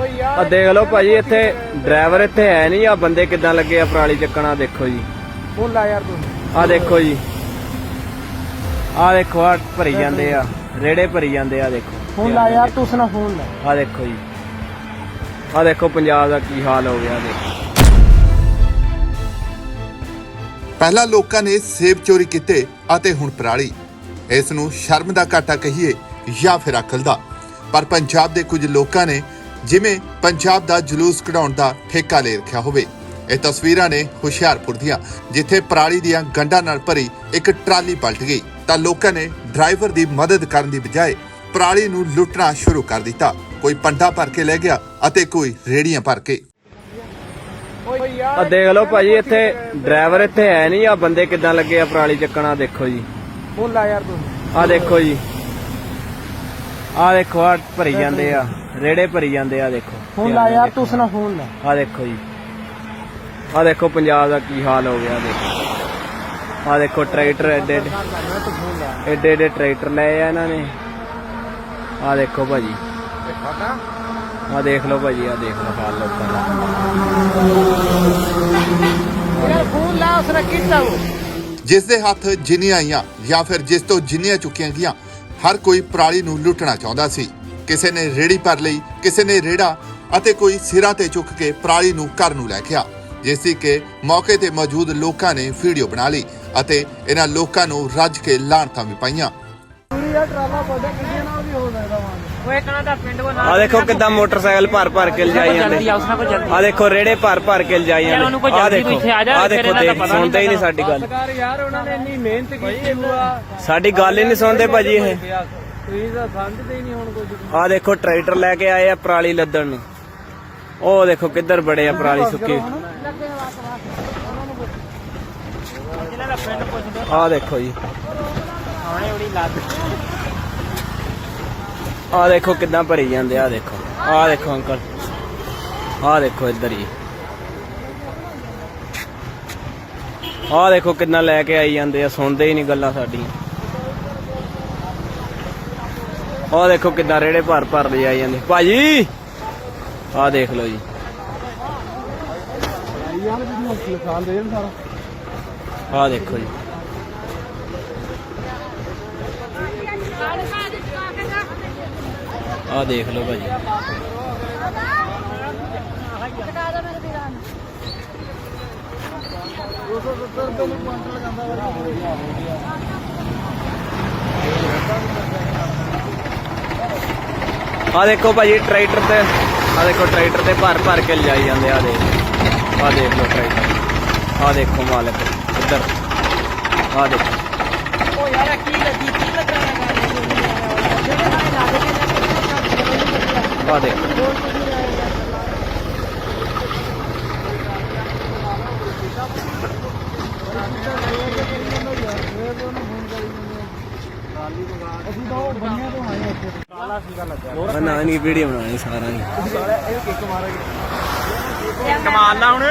ਆ ਦੇਖ ਲਓ ਭਾਜੀ ਇੱਥੇ ਡਰਾਈਵਰ ਇੱਥੇ ਹੈ ਨਹੀਂ ਆ ਬੰਦੇ ਕਿੱਦਾਂ ਲੱਗੇ ਆ ਪਰਾਲੀ ਚੱਕਣਾ ਦੇਖੋ ਜੀ। ਫੋਨ ਲਾ ਯਾਰ ਤੂੰ। ਆ ਦੇਖੋ ਜੀ। ਆ ਦੇਖੋ ਆ ਭਰੀ ਜਾਂਦੇ ਆ ਰੇੜੇ ਭਰੀ ਜਾਂਦੇ ਆ ਦੇਖੋ। ਫੋਨ ਲਾ ਯਾਰ ਤੂੰ ਉਸਨਾ ਫੋਨ ਲਾ। ਆ ਦੇਖੋ ਜੀ। ਆ ਦੇਖੋ ਪੰਜਾਬ ਦਾ ਕੀ ਹਾਲ ਹੋ ਗਿਆ ਦੇਖੋ। ਪਹਿਲਾਂ ਲੋਕਾਂ ਨੇ ਸੇਬ ਚੋਰੀ ਕੀਤੇ ਅਤੇ ਹੁਣ ਪਰਾਲੀ। ਇਸ ਨੂੰ ਸ਼ਰਮ ਦਾ ਘਾਟਾ ਕਹੀਏ ਜਾਂ ਫਿਰ ਅਕਲ ਦਾ। ਪਰ ਪੰਜਾਬ ਦੇ ਕੁਝ ਲੋਕਾਂ ਨੇ ਜਿਵੇਂ ਪੰਜਾਬ ਦਾ ਜਲੂਸ ਕਢਾਉਣ ਦਾ ਠੇਕਾ ਲੈ ਰੱਖਿਆ ਹੋਵੇ। ਇਹ ਤਸਵੀਰਾਂ ਨੇ ਹੁਸ਼ਿਆਰਪੁਰ ਦੀਆਂ ਜਿੱਥੇ ਪਰਾਲੀ ਦੀਆਂ ਗੰਢਾਂ ਨਾਲ ਭਰੀ ਇੱਕ ਟਰਾਲੀ ਪਲਟ ਗਈ। ਤਾਂ ਲੋਕਾਂ ਨੇ ਡਰਾਈਵਰ ਦੀ ਮਦਦ ਕਰਨ ਦੀ ਬਜਾਏ ਪਰਾਲੀ ਨੂੰ ਲੁੱਟਣਾ ਸ਼ੁਰੂ ਕਰ ਦਿੱਤਾ। ਕੋਈ ਪੰਡਾ ਭਰ ਕੇ ਲੈ ਗਿਆ ਅਤੇ ਕੋਈ ਰੇੜੀਆਂ ਭਰ ਕੇ। ਆ ਦੇਖ ਲਓ ਭਾਜੀ ਇੱਥੇ ਡਰਾਈਵਰ ਇੱਥੇ ਹੈ ਨਹੀਂ। ਆ ਬੰਦੇ ਕਿੱਦਾਂ ਲੱਗੇ ਆ ਪਰਾਲੀ ਚੱਕਣਾ? ਦੇਖੋ ਜੀ। ਫੋਨ ਲਾ ਯਾਰ ਤੂੰ। ਆ ਦੇਖੋ ਜੀ। ਆ ਦੇਖੋ ਆ ਭਰੀ ਜਾਂਦੇ ਆ। ਰੇੜੇ ਭਰੀ ਜਾਂਦੇ ਆ ਦੇਖੋ। ਫੋਨ ਲਾ ਯਾਰ ਤੂੰ ਉਸਨਾ ਫੋਨ ਲਾ। ਆ ਦੇਖੋ ਜੀ। ਆ ਦੇਖੋ ਪੰਜਾਬ ਦਾ ਕੀ ਹਾਲ ਹੋ ਗਿਆ ਦੇਖੋ। ਆ ਦੇਖੋ ਟਰੈਕਟਰ ਐਡੇ ਐਡੇ ਐਡੇ ਐਡੇ ਟਰੈਕਟਰ ਲਏ ਆ ਇਹਨਾਂ ਨੇ। ਆ ਦੇਖੋ ਭਾਜੀ। ਆ ਦੇਖ ਲਓ ਭਾਜੀ ਆ ਦੇਖ ਲਓ ਹਾਲ ਲੋਕਾਂ ਦਾ। ਯਾਰ ਫੋਨ ਲਾ ਉਸਨਾ ਕੀਤਾ ਉਹ। ਜਿਸ ਦੇ ਹੱਥ ਜਿੰਨੀਆਂ ਆਈਆਂ ਜਾਂ ਫਿਰ ਜਿਸ ਤੋਂ ਜਿੰਨੀਆਂ ਚੁੱਕੀਆਂ ਗਈਆਂ ਹਰ ਕੋਈ ਪਰਾਲੀ ਨੂੰ ਲੁੱਟਣਾ ਚਾਹੁੰਦਾ ਸੀ। ਕਿਸੇ ਨੇ ਰੇੜੀ ਭਰ ਲਈ, ਕਿਸੇ ਨੇ ਰੇੜਾ ਅਤੇ ਕੋਈ ਸਿਰਾਂ ਤੇ ਚੁੱਕ ਕੇ ਪਰਾਲੀ ਨੂੰ ਘਰ ਨੂੰ ਲੈ ਗਿਆ। ਜਿਸ ਦੀ ਕਿ ਮੌਕੇ ਤੇ ਮੌਜੂਦ ਲੋਕਾਂ ਨੇ ਵੀਡੀਓ ਬਣਾ ਲਈ ਅਤੇ ਇਹਨਾਂ ਲੋਕਾਂ ਨੂੰ ਰੱਜ ਕੇ ਲਾਹਣਤਾਂ ਵੀ ਪਾਈਆਂ। ਪੂਰੀ ਯਾਰ ਟਰਾਲਾ ਪੌਦਾ ਕਿਸੇ ਨਾਲ ਵੀ ਹੋ ਸਕਦਾ ਵਾਂ। ਆ ਦੇਖੋ ਕਿੱਦਾਂ ਮੋਟਰਸਾਈਕਲ ਭਰ ਭਰ ਕੇ ਲਿਜਾਈ ਜਾਂਦੇ ਆ ਦੇਖੋ ਰੇੜੇ ਭਰ ਭਰ ਕੇ ਲਿਜਾਈ ਜਾਂਦੇ ਆ ਦੇਖੋ ਇੱਥੇ ਆ ਜਾ, ਆ ਫਿਰ ਦੇਖੋ ਦੇਖ ਸੁਣਦੇ ਹੀ ਨਹੀਂ ਸਾਡੀ ਗੱਲ। ਸਰਕਾਰ ਯਾਰ ਉਹਨਾਂ ਨੇ ਇੰਨੀ ਮਿਹਨਤ ਕੀਤੀ ਹੋਆ ਸਾਡੀ ਗੱਲ ਹੀ ਨਹੀਂ ਸੁਣਦੇ ਭਾਜੀ ਇਹ। ਤੁਸੀਂ ਤਾਂ ਸਮਝਦੇ ਹੀ ਨਹੀਂ ਹੁਣ ਕੁਝ ਆ ਦੇਖੋ ਟਰੈਕਟਰ ਲੈ ਕੇ ਆਏ ਆ ਪਰਾਲੀ ਲੱਦਣ ਨੂੰ। ਉਹ ਦੇਖੋ ਕਿੱਧਰ ਬੜੇ ਆ ਪਰਾਲੀ ਸੁੱਕੀ। ਆ। ਦੇਖੋ ਜੀ। ਉੜੀ ਆ ਦੇਖੋ ਕਿੱਦਾਂ ਭਰੀ ਜਾਂਦੇ ਆ ਦੇਖੋ। ਆ ਦੇਖੋ ਅੰਕਲ। ਆ ਦੇਖੋ ਇੱਧਰ ਹੀ। ਆ ਦੇਖੋ ਕਿੰਨਾ ਲੈ ਕੇ ਆਈ ਜਾਂਦੇ ਆ ਸੁਣਦੇ ਹੀ ਨਹੀਂ ਗੱਲਾਂ ਸਾਡੀਆਂ। ਆ ਦੇਖੋ ਕਿੱਦਾਂ ਰੇੜੇ ਭਰ ਭਰ ਲੈ ਆਈ ਜਾਂਦੇ। ਭਾਜੀ! ਆ ਦੇਖ ਲਓ ਜੀ। ਯਾਰ ਵੀ ਖਾਨ ਦੇ ਸਾਰਾ। ਆ ਦੇਖੋ ਜੀ। ਆ ਦੇਖ ਲਓ ਭਾਜੀ। ਆ ਦੇਖੋ ਭਾਜੀ, ਟਰੈਕਟਰ ਤੇ ਆ ਦੇਖੋ, ਟਰੈਕਟਰ ਤੇ ਭਰ ਭਰ ਕੇ ਲਿਜਾਈ ਜਾਂਦੇ ਆ ਦੇਖ। ਆ ਦੇਖ ਲਓ ਟਰੈਕਟਰ। ਆ ਦੇਖੋ ਮਾਲਕ, ਇੱਧਰ। ਆ ਦੇਖੋ। ਓ ਯਾਰ ਕੀ ਲੱਗੀ ਕੀ ਲੱਗਣਾ ਕੇ ਆ ਦੇਖੋ ਅਸੀਂ ਤਾਂ ਉਹ ਬੰਨਿਆਂ ਤੋਂ ਆਏ ਇੱਥੇ ਕਾਲਾ ਸੀਗਾ ਲੱਗਿਆ ਮੈਂ ਨਾ ਨਹੀਂ ਵੀਡੀਓ ਬਣਾਣੀ ਸਾਰਾ ਹੀ ਇਹ ਕਿੱਕ ਮਾਰਾਂਗੇ ਕਮਾਲ ਨਾ ਹੁਣ।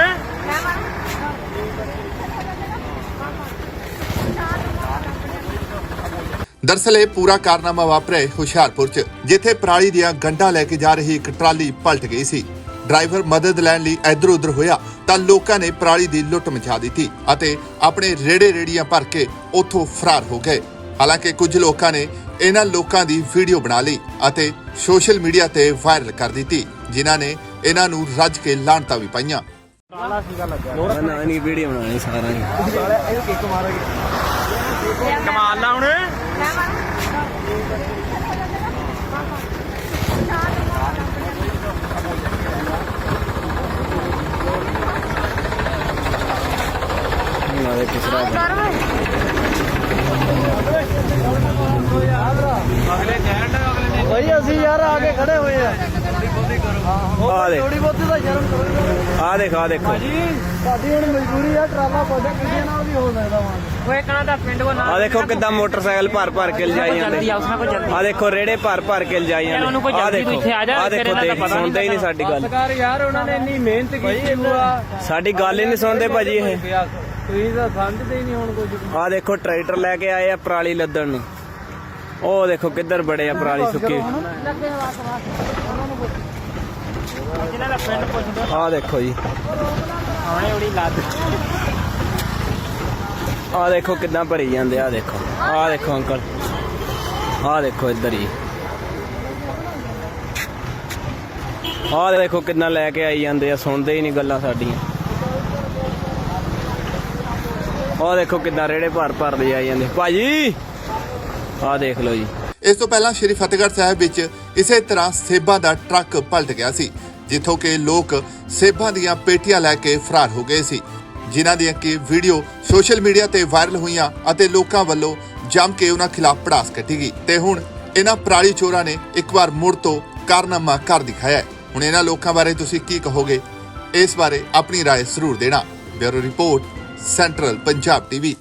ਦਰਸਲ ਇਹ ਪੂਰਾ ਕਾਰਨਾਮਾ ਵਾਪਰਿਆ ਹੁਸ਼ਿਆਰਪੁਰ 'ਚ ਜਿੱਥੇ ਪਰਾਲੀ ਦੀਆਂ ਗੰਢਾਂ ਲੈ ਕੇ ਜਾ ਰਹੀ ਇੱਕ ਟਰਾਲੀ ਪਲਟ ਗਈ ਸੀ। ਡਰਾਈਵਰ ਮਦਦ ਲੈਣ ਲਈ ਇੱਧਰ ਉੱਧਰ ਹੋਇਆ ਤਾਂ ਲੋਕਾਂ ਨੇ ਪਰਾਲੀ ਦੀ ਲੁੱਟ ਮਚਾ ਦਿੱਤੀ ਅਤੇ ਆਪਣੇ ਰੇੜੇ ਰੇੜੀਆਂ ਭਰ ਕੇ ਉੱਥੋਂ ਫਰਾਰ ਹੋ ਗਏ। ਹਾਲਾਂਕਿ ਕੁਝ ਲੋਕਾਂ ਨੇ ਇਹਨਾਂ ਲੋਕਾਂ ਦੀ ਵੀਡੀਓ ਬਣਾ ਲਈ ਅਤੇ ਸੋਸ਼ਲ ਮੀਡੀਆ ਤੇ ਵਾਇਰਲ ਕਰ ਦਿੱਤੀ ਜਿਨ੍ਹਾਂ ਨੇ ਇਹਨਾਂ ਨੂੰ ਰੱਜ ਕੇ ਲਾਹਣਤਾਂ ਵੀ ਪਾਈਆਂ। ਕਾਲਾ ਸੀਗਾ ਲੱਗਿਆ ਮੈਂ ਨਾ ਨਹੀਂ ਵੀਡੀਓ ਬਣਾਣੀ ਸਾਰਾ ਹੀ ਇਹ ਕਿੱਕ ਮਾਰਾਂਗੇ ਕਮਾਲ ਨਾ ਹੁਣ। ਭਾਈ ਅਸੀਂ ਯਾਰ ਆ ਕੇ ਖੜੇ ਹੋਏ ਆ। ਆ ਦੇਖ। ਥੋੜੀ ਬਹੁਤੀ ਤਾਂ ਸ਼ਰਮ ਕਰੋ। ਆ ਦੇਖ ਆ ਦੇਖੋ। ਜੀ ਸਾਡੀ ਹੁਣ ਮਜਬੂਰੀ ਆ ਟਰਾਲਾ ਪੌਦਾ ਨਾਲ ਕੋ ਆ ਦੇਖੋ ਕਿੱਦਾਂ ਮੋਟਰਸਾਈਕਲ ਭਰ ਭਰ ਕੇ ਲਿਜਾਈ ਜਾਂਦੇ। ਆ ਉਸਨਾ ਕੋ ਜਲਦੀ ਆ ਦੇਖੋ ਰੇੜੇ ਭਰ ਭਰ ਕੇ ਲਿਜਾਈ ਯਾਰ ਉਹਨੂੰ ਕੋਈ ਜਾਂਦੇ ਆ ਜਲਦੀ ਦੇਖੋ ਇੱਥੇ ਆ ਜਾ, ਆ ਦੇਖੋ ਇਹਨਾਂ ਦਾ ਦੇਖ ਪਤਾ ਨਹੀਂ ਸੁਣਦੇ ਹੀ ਨਹੀਂ ਸਾਡੀ ਗੱਲ। ਸਰਕਾਰ ਯਾਰ ਉਹਨਾਂ ਨੇ ਇੰਨੀ ਮਿਹਨਤ ਕੀਤੀ ਹੋਆ ਸਾਡੀ ਗੱਲ ਹੀ ਨਹੀਂ ਸੁਣਦੇ ਭਾਜੀ ਇਹ। ਤੁਸੀਂ ਤਾਂ ਸਮਝਦੇ ਹੀ ਨਹੀਂ ਹੁਣ ਕੁਝ ਆ ਦੇਖੋ ਟਰੈਕਟਰ ਲੈ ਕੇ ਆਏ ਆ ਪਰਾਲੀ ਲੱਦਣ ਨੂੰ। ਉਹ ਦੇਖੋ ਕਿੱਧਰ ਬੜੇ ਆ ਪਰਾਲੀ ਸੁੱਕੀ ਪੁੱਛਦਾ ਆਹ ਦੇਖੋ ਜੀ। ਆਉਣੇ ਉੜੀ ਲੱਦ। ਆਹ ਦੇਖੋ ਕਿੱਦਾਂ ਭਰੀ ਜਾਂਦੇ ਆ ਦੇਖੋ। ਆਹ ਦੇਖੋ ਅੰਕਲ। ਆਹ ਦੇਖੋ ਇੱਧਰ ਹੀ। ਆਹ ਦੇਖੋ ਕਿੰਨਾ ਲੈ ਕੇ ਆਈ ਜਾਂਦੇ ਆ, ਸੁਣਦੇ ਹੀ ਨਹੀਂ ਗੱਲਾਂ ਸਾਡੀਆਂ। ਆਹ ਦੇਖੋ ਕਿੰਨਾ ਰੇੜੇ ਭਰ ਭਰ ਲਈ ਆਈ ਜਾਂਦੇ। ਭਾਜੀ ਆਹ ਦੇਖ ਲਓ ਜੀ। ਇਸ ਤੋਂ ਪਹਿਲਾਂ ਸ਼੍ਰੀ ਫਤਿਹਗੜ੍ਹ ਸਾਹਿਬ ਵਿੱਚ ਇਸੇ ਤਰ੍ਹਾਂ ਸੇਬਾਂ ਦਾ ਟਰੱਕ ਪਲਟ ਗਿਆ ਸੀ, ਜਿੱਥੋਂ ਕਿ ਲੋਕ ਸੇਬਾਂ ਦੀਆਂ ਪੇਟੀਆਂ ਲੈ ਕੇ ਫਰਾਰ ਹੋ ਗਏ ਸੀ। ਜਿਨ੍ਹਾਂ ਦੀਆਂ ਕਿ ਵੀਡੀਓ ਸੋਸ਼ਲ ਮੀਡੀਆ ਤੇ ਵਾਇਰਲ ਹੋਈਆਂ ਅਤੇ ਲੋਕਾਂ ਵੱਲੋਂ ਜੰਮ ਕੇ ਉਹਨਾਂ ਖਿਲਾਫ ਪੜਾਸ ਕੱਢੀ ਗਈ ਤੇ ਹੁਣ ਇਹਨਾਂ ਪਰਾਲੀ ਚੋਰਾਂ ਨੇ ਇੱਕ ਵਾਰ ਮੁੜ ਤੋਂ ਕਾਰਨਾਮਾ ਕਰ ਦਿਖਾਇਆ ਹੈ ਹੁਣ ਇਹਨਾਂ ਲੋਕਾਂ ਬਾਰੇ ਤੁਸੀਂ ਕੀ ਕਹੋਗੇ ਇਸ ਬਾਰੇ ਆਪਣੀ رائے ਜ਼ਰੂਰ ਦੇਣਾ bureau report central Punjab TV